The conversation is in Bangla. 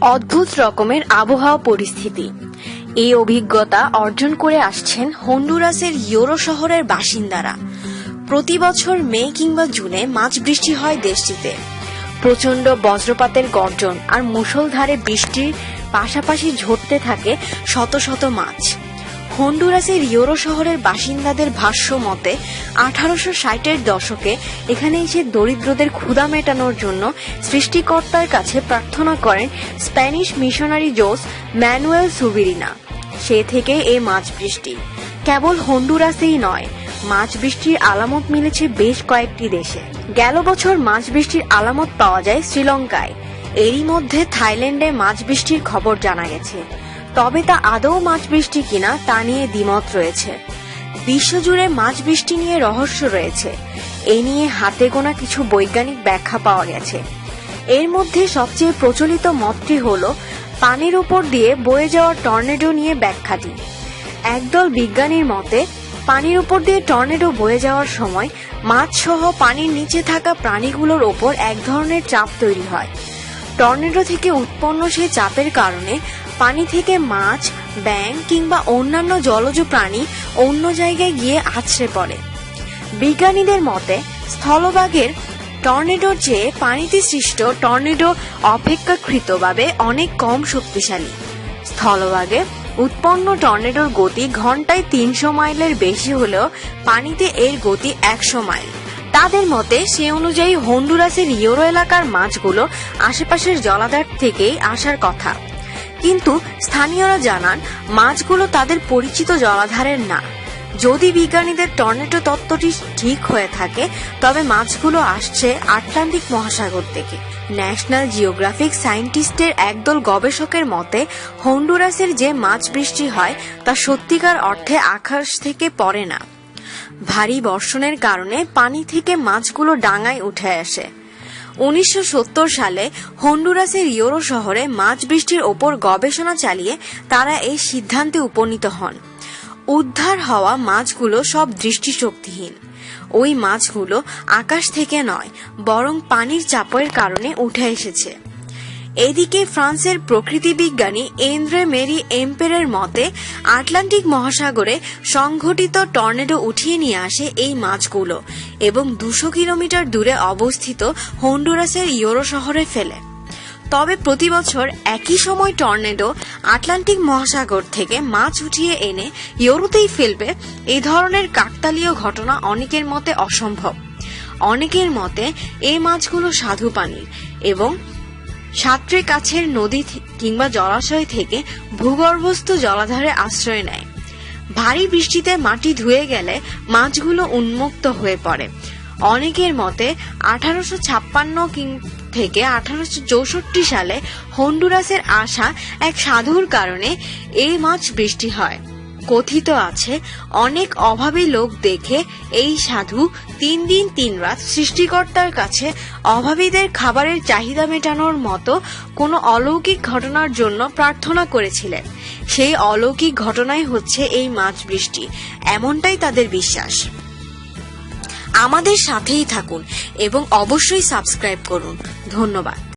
অদ্ভুত রকমের আবহাওয়া পরিস্থিতি। এই অভিজ্ঞতা অর্জন করে আসছেন হন্ডুরাসের ইয়োরো শহরের বাসিন্দারা। প্রতি বছর মে কিংবা জুনে মাছ বৃষ্টি হয় দেশটিতে। প্রচণ্ড বজ্রপাতের গর্জন আর মুষলধারে বৃষ্টির পাশাপাশি ঝরতে থাকে শত শত মাছ। হন্ডুরাসের ইয়োরো শহরের বাসিন্দাদের ভাষ্য মতে, আঠারোশো ষাটের দশকে এখানে এসে দরিদ্রদের ক্ষুধা মেটানোর জন্য সৃষ্টিকর্তার কাছে প্রার্থনা করেন Spanish missionary Jose Manuel Subirana. সে থেকে এ মাছ বৃষ্টি। কেবল হন্ডুরাসেই নয় মাছ বৃষ্টির আলামত মিলেছে বেশ কয়েকটি দেশে। গেল বছর মাছ বৃষ্টির আলামত পাওয়া যায় শ্রীলঙ্কায়। এরই মধ্যে থাইল্যান্ডে মাছ বৃষ্টির খবর জানা গেছে। তবে তা আদৌ মাছ বৃষ্টি কিনা তা নিয়ে দ্বিমত রয়েছে। বিশ্বজুড়ে মাছ বৃষ্টি নিয়ে রহস্য রয়েছে। এ নিয়ে হাতে গোনা কিছু বৈজ্ঞানিক ব্যাখ্যা পাওয়া গেছে। এর মধ্যে সবচেয়ে প্রচলিত মতটি হল, পানির উপর দিয়ে বয়ে যাওয়া টর্নেডো নিয়ে ব্যাখ্যাটি। একদল বিজ্ঞানীর মতে, পানির উপর দিয়ে টর্নেডো বয়ে যাওয়ার সময় মাছ সহ পানির নিচে থাকা প্রাণীগুলোর ওপর এক ধরনের চাপ তৈরি হয়। টর্নেডো থেকে উৎপন্ন সেই চাপের কারণে পানি থেকে মাছ, ব্যাঙ কিংবা অন্যান্য জলজ প্রাণী অন্য জায়গায় গিয়ে আছড়ে পড়ে। বিজ্ঞানীদের মতে, স্থলভাগের টর্নেডোর চেয়ে পানিতে সৃষ্ট টর্নেডো অপেক্ষাকৃতভাবে অনেক কম শক্তিশালী। স্থলভাগে উৎপন্ন টর্নেডোর গতি ঘন্টায় তিনশো মাইলের বেশি হলেও পানিতে এর গতি একশো মাইল। তাদের মতে, সে অনুযায়ী হন্ডুরাসের ইয়োরো এলাকার মাছগুলো আশেপাশের জলাধার থেকেই আসার কথা। কিন্তু স্থানীয়রা জানান, মাছগুলো তাদের পরিচিত জলাধারের না। যদি বিজ্ঞানীদের টর্নেটো তত্ত্বটি ঠিক হয়ে থাকে, তবে মাছগুলো আসছে আটলান্টিক মহাসাগর থেকে। ন্যাশনাল জিওগ্রাফিক সায়েন্টিস্টের একদল গবেষকের মতে, হন্ডুরাসের যে মাছ বৃষ্টি হয়, তা সত্যিকার অর্থে আকাশ থেকে পড়ে না। ভারী বর্ষণের কারণে পানি থেকে মাছগুলো ডাঙায় উঠে আসে। উনিশশো সত্তর সালে হন্ডুরাসের ইয়োরো শহরে মাছ বৃষ্টির ওপর গবেষণা চালিয়ে তারা এই সিদ্ধান্তে উপনীত হন। উদ্ধার হওয়া মাছগুলো সব দৃষ্টিশক্তিহীন। ওই মাছগুলো আকাশ থেকে নয়, বরং পানির চাপের কারণে উঠে এসেছে। এদিকে ফ্রান্সের প্রকৃতি বিজ্ঞানী এন্দ্রে মেরি এম্পেরের মতে, আটলান্টিক মহাসাগরে সংঘটিত টর্নেডো উঠিয়ে নিয়ে আসে এই মাছগুলো এবং দুশো কিলোমিটার দূরে অবস্থিত হন্ডুরাসের ইয়োরো শহরে ফেলে। তবে প্রতি বছর একই সময় টর্নেডো আটলান্টিক মহাসাগর থেকে মাছ উঠিয়ে এনে ইউরোতেই ফেলবে এই ধরনের কাকতালীয় ঘটনা অনেকের মতে অসম্ভব। অনেকের মতে এই মাছগুলো সাধু পানির এবং সাঁতরে কাছের নদী কিংবা জলাশয় থেকে ভূগর্ভস্থ জলাধারে আশ্রয় নেয়। ভারী বৃষ্টিতে মাটি ধুয়ে গেলে মাছগুলো উন্মুক্ত হয়ে পড়ে। অনেকের মতে আঠারোশো ছাপ্পান্ন থেকে আঠারোশো চৌষট্টি সালে হন্ডুরাসের আসা এক সাধুর কারণে এই মাছ বৃষ্টি হয়। কথিত আছে, অনেক অভাবী লোক দেখে এই সাধু তিন দিন তিন রাত সৃষ্টিকর্তার কাছে অভাবীদের খাবারের চাহিদা মেটানোর মতো কোনো অলৌকিক ঘটনার জন্য প্রার্থনা করেছিলেন। সেই অলৌকিক ঘটনাই হচ্ছে এই মাছ বৃষ্টি, এমনটাই তাদের বিশ্বাস। আমাদের সাথেই থাকুন এবং অবশ্যই সাবস্ক্রাইব করুন। ধন্যবাদ।